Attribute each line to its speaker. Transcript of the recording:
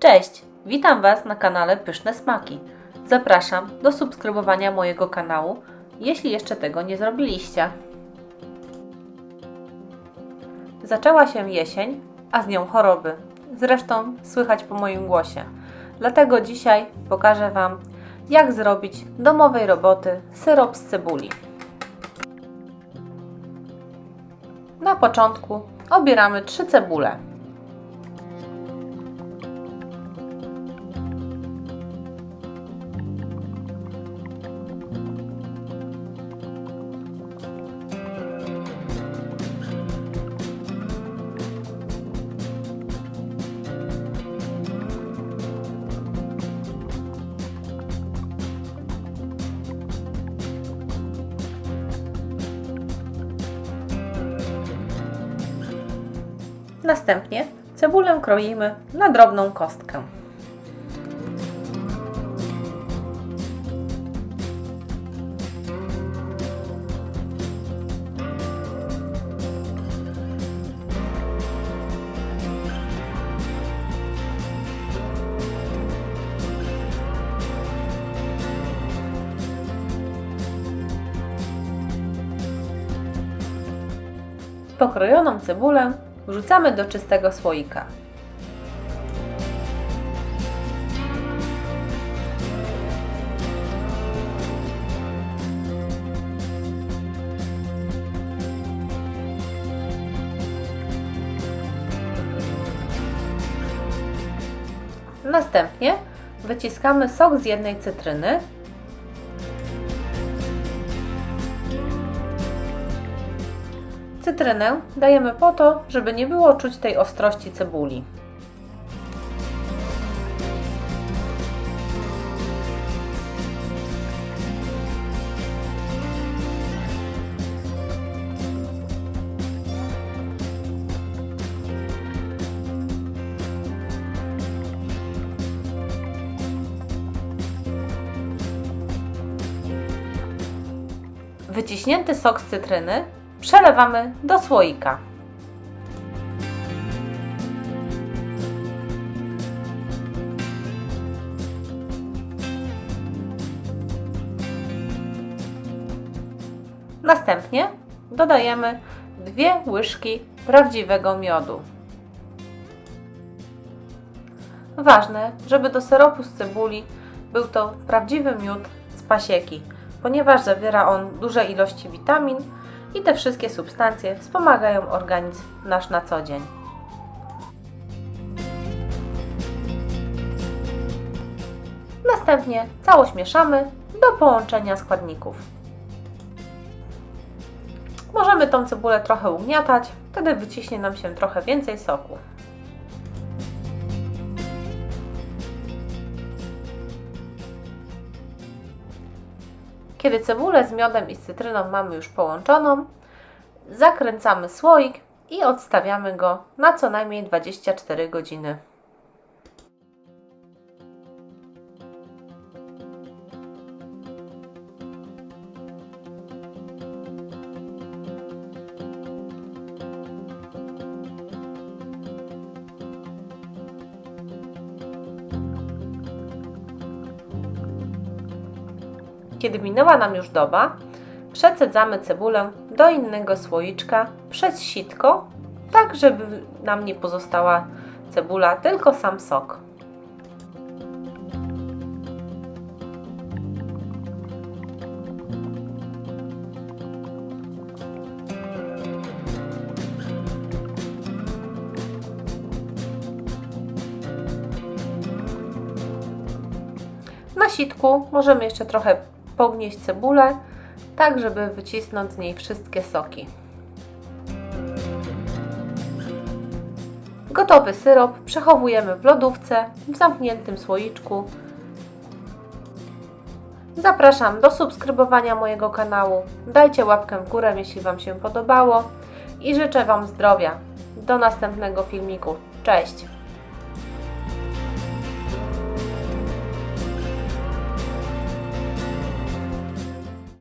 Speaker 1: Cześć! Witam Was na kanale Pyszne Smaki. Zapraszam do subskrybowania mojego kanału, jeśli jeszcze tego nie zrobiliście. Zaczęła się jesień, a z nią choroby. Zresztą słychać po moim głosie. Dlatego dzisiaj pokażę Wam, jak zrobić domowej roboty syrop z cebuli. Na początku obieramy 3 cebule. Następnie cebulę kroimy na drobną kostkę. Pokrojoną cebulę wrzucamy do czystego słoika. Następnie wyciskamy sok z jednej cytryny Cytrynę dajemy po to, żeby nie było czuć tej ostrości cebuli. Wyciśnięty sok z cytryny przelewamy do słoika. Następnie dodajemy dwie łyżki prawdziwego miodu. Ważne, żeby do syropu z cebuli był to prawdziwy miód z pasieki, ponieważ zawiera on duże ilości witamin, i te wszystkie substancje wspomagają organizm nasz na co dzień. Następnie całość mieszamy do połączenia składników. Możemy tą cebulę trochę ugniatać, wtedy wyciśnie nam się trochę więcej soku. Kiedy cebulę z miodem i z cytryną mamy już połączoną, zakręcamy słoik i odstawiamy go na co najmniej 24 godziny. Kiedy minęła nam już doba, przecedzamy cebulę do innego słoiczka przez sitko, tak żeby nam nie pozostała cebula, tylko sam sok. Na sitku możemy jeszcze trochę pognieść cebulę, tak żeby wycisnąć z niej wszystkie soki. Gotowy syrop przechowujemy w lodówce w zamkniętym słoiczku. Zapraszam do subskrybowania mojego kanału. Dajcie łapkę w górę, jeśli Wam się podobało i życzę Wam zdrowia. Do następnego filmiku. Cześć!